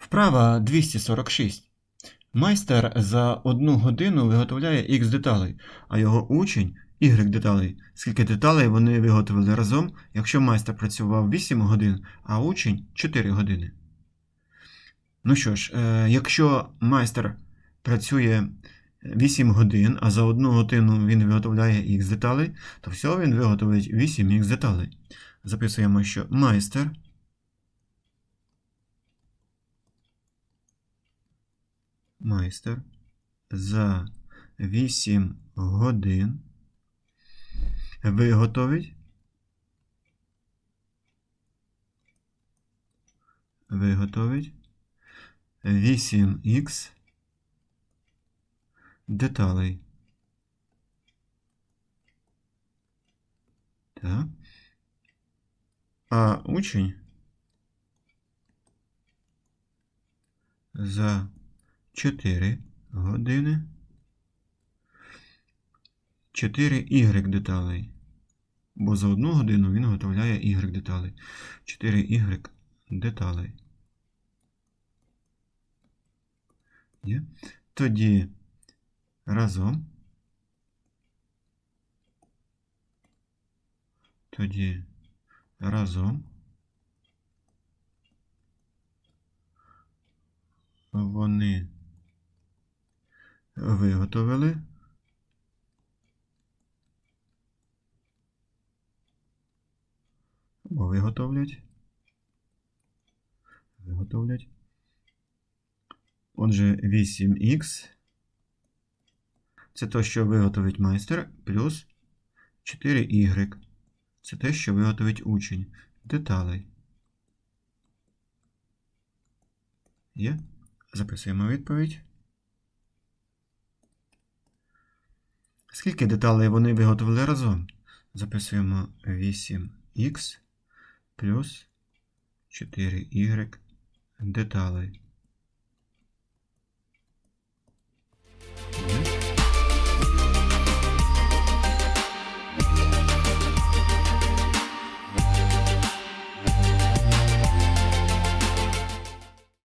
Вправа 246. Майстер за одну годину виготовляє X деталей, а його учень Y деталей. Скільки деталей вони виготовили разом, якщо майстер працював 8 годин, а учень 4 години. Ну що ж, е, якщо майстер працює 8 годин, а за одну годину він виготовляє X деталей, то всього він виготовить 8X деталей. Записуємо, що майстер майстер за 8 годин виготовить виготовить 8х деталей. Так. А учень за 4 години 4 Y деталей. Бо за одну годину він виготовляє Y деталей. 4 Y деталей. Є? Тоді разом. Тоді разом. Вони виготовили або виготовлять. Виготовлять. Отже, 8х. Це те, що виготовить майстер, плюс 4y. Це те, що виготовить учень. Деталей. Є? Записуємо відповідь. Скільки деталей вони виготовили разом? Записуємо 8х плюс 4y деталей.